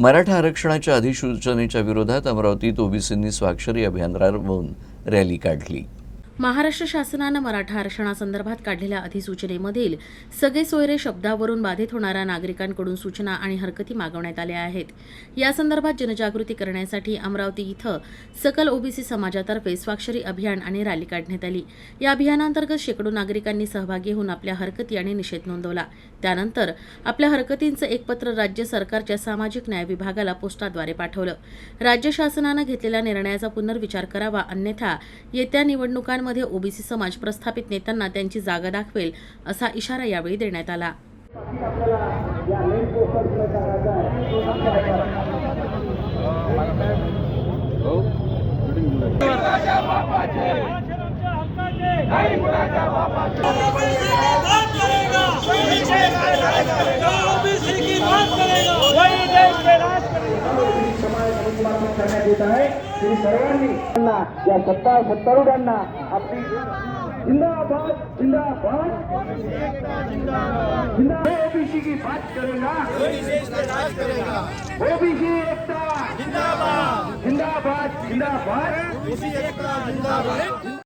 मराठा आरक्षणाच्या अधिसूचनेच्या विरोधात अमरावतीत ओबीसींनी स्वाक्षरी अभियान राबवून रॅली काढली. महाराष्ट्र शासनानं मराठा आरक्षणासंदर्भात काढलेल्या अधिसूचनेमधील सगळे सोयरे शब्दावरून बाधित होणाऱ्या नागरिकांकडून सूचना आणि हरकती मागवण्यात आल्या आहेत. या संदर्भात जनजागृती करण्यासाठी अमरावती इथं सकल ओबीसी समाजातर्फे स्वाक्षरी अभियान आणि रॅली काढण्यात आली. या अभियानांतर्गत शेकडो नागरिकांनी सहभागी होऊन आपल्या हरकती आणि निषेध नोंदवला. त्यानंतर आपल्या हरकतींचं एक पत्र राज्य सरकारच्या सामाजिक न्याय विभागाला पोस्टाद्वारे पाठवलं. राज्य शासनानं घेतलेल्या निर्णयाचा पुनर्विचार करावा अन्यथा येत्या निवडणुकांमध्ये ओबीसी समाज प्रस्थापित नेत्यांना त्यांची जागा दाखवेल असा इशारा यावेळी देण्यात आला. बापाचे की बात करेगा वही देश के राज करेगा करण्यात येत आहे. तरी सर्वांनी त्यांना या सत्ता सत्तारूढांना आपली जिंदाबाद जिंदाबाद. ओबीसी की बात करेगा. ओबीसी एकता. जिंदाबाद. जिंदाबाद.